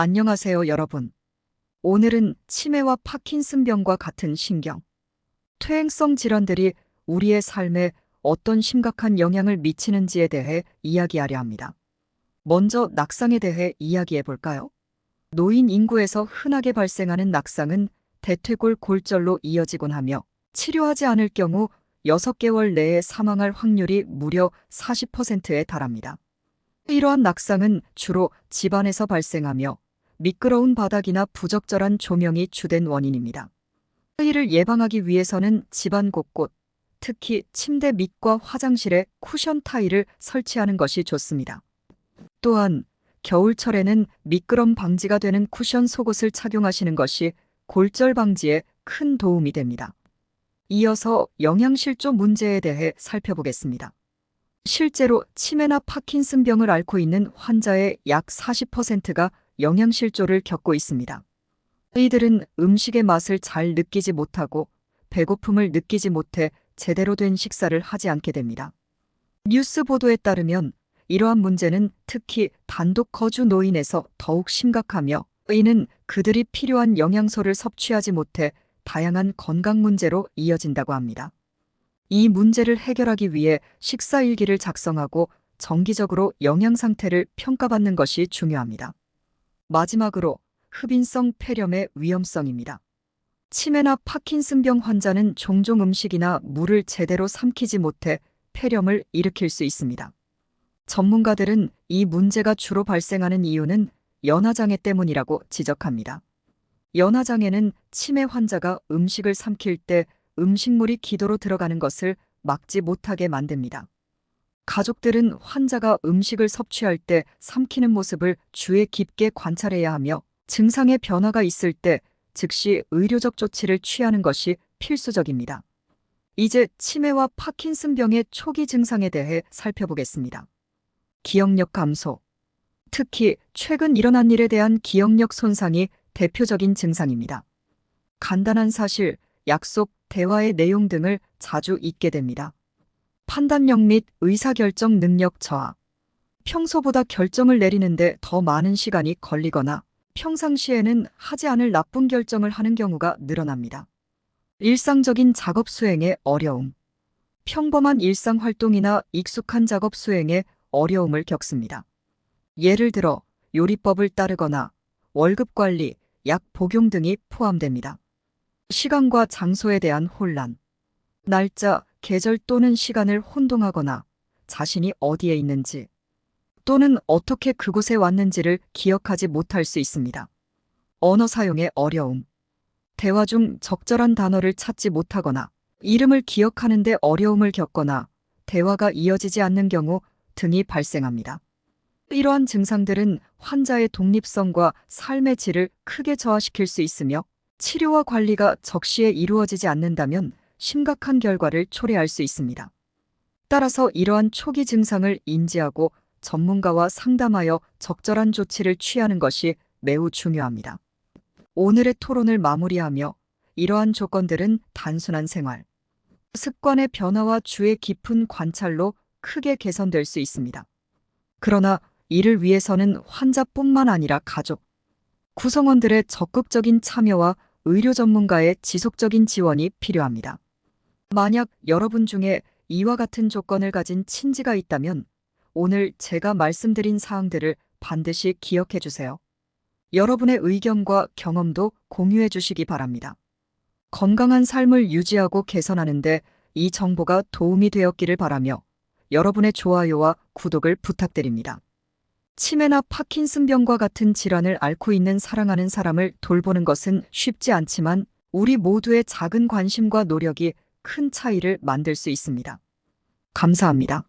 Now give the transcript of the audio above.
안녕하세요, 여러분. 오늘은 치매와 파킨슨병과 같은 신경, 퇴행성 질환들이 우리의 삶에 어떤 심각한 영향을 미치는지에 대해 이야기하려 합니다. 먼저 낙상에 대해 이야기해 볼까요? 노인 인구에서 흔하게 발생하는 낙상은 대퇴골 골절로 이어지곤 하며 치료하지 않을 경우 6개월 내에 사망할 확률이 무려 40%에 달합니다. 이러한 낙상은 주로 집안에서 발생하며 미끄러운 바닥이나 부적절한 조명이 주된 원인입니다. 이를 예방하기 위해서는 집안 곳곳, 특히 침대 밑과 화장실에 쿠션 타일을 설치하는 것이 좋습니다. 또한 겨울철에는 미끄럼 방지가 되는 쿠션 속옷을 착용하시는 것이 골절 방지에 큰 도움이 됩니다. 이어서 영양실조 문제에 대해 살펴보겠습니다. 실제로 치매나 파킨슨병을 앓고 있는 환자의 약 40%가 영양실조를 겪고 있습니다. 이들은 음식의 맛을 잘 느끼지 못하고 배고픔을 느끼지 못해 제대로 된 식사를 하지 않게 됩니다. 뉴스 보도에 따르면 이러한 문제는 특히 단독 거주 노인에서 더욱 심각하며 이는 그들이 필요한 영양소를 섭취하지 못해 다양한 건강 문제로 이어진다고 합니다. 이 문제를 해결하기 위해 식사 일기를 작성하고 정기적으로 영양 상태를 평가받는 것이 중요합니다. 마지막으로 흡인성 폐렴의 위험성입니다. 치매나 파킨슨병 환자는 종종 음식이나 물을 제대로 삼키지 못해 폐렴을 일으킬 수 있습니다. 전문가들은 이 문제가 주로 발생하는 이유는 연화장애 때문이라고 지적합니다. 연화장애는 치매 환자가 음식을 삼킬 때 음식물이 기도로 들어가는 것을 막지 못하게 만듭니다. 가족들은 환자가 음식을 섭취할 때 삼키는 모습을 주의 깊게 관찰해야 하며 증상의 변화가 있을 때 즉시 의료적 조치를 취하는 것이 필수적입니다. 이제 치매와 파킨슨병의 초기 증상에 대해 살펴보겠습니다. 기억력 감소. 특히 최근 일어난 일에 대한 기억력 손상이 대표적인 증상입니다. 간단한 사실, 약속, 대화의 내용 등을 자주 잊게 됩니다. 판단력 및 의사결정 능력 저하. 평소보다 결정을 내리는데 더 많은 시간이 걸리거나 평상시에는 하지 않을 나쁜 결정을 하는 경우가 늘어납니다. 일상적인 작업 수행에 어려움. 평범한 일상 활동이나 익숙한 작업 수행에 어려움을 겪습니다. 예를 들어 요리법을 따르거나 월급 관리, 약 복용 등이 포함됩니다. 시간과 장소에 대한 혼란. 날짜, 계절 또는 시간을 혼동하거나 자신이 어디에 있는지 또는 어떻게 그곳에 왔는지를 기억하지 못할 수 있습니다. 언어 사용의 어려움. 대화 중 적절한 단어를 찾지 못하거나 이름을 기억하는데 어려움을 겪거나 대화가 이어지지 않는 경우 등이 발생합니다. 이러한 증상들은 환자의 독립성과 삶의 질을 크게 저하시킬 수 있으며 치료와 관리가 적시에 이루어지지 않는다면 심각한 결과를 초래할 수 있습니다. 따라서 이러한 초기 증상을 인지하고 전문가와 상담하여 적절한 조치를 취하는 것이 매우 중요합니다. 오늘의 토론을 마무리하며 이러한 조건들은 단순한 생활, 습관의 변화와 주의 깊은 관찰로 크게 개선될 수 있습니다. 그러나 이를 위해서는 환자뿐만 아니라 가족, 구성원들의 적극적인 참여와 의료 전문가의 지속적인 지원이 필요합니다. 만약 여러분 중에 이와 같은 조건을 가진 친지가 있다면 오늘 제가 말씀드린 사항들을 반드시 기억해 주세요. 여러분의 의견과 경험도 공유해 주시기 바랍니다. 건강한 삶을 유지하고 개선하는데 이 정보가 도움이 되었기를 바라며 여러분의 좋아요와 구독을 부탁드립니다. 치매나 파킨슨병과 같은 질환을 앓고 있는 사랑하는 사람을 돌보는 것은 쉽지 않지만 우리 모두의 작은 관심과 노력이 큰 차이를 만들 수 있습니다. 감사합니다.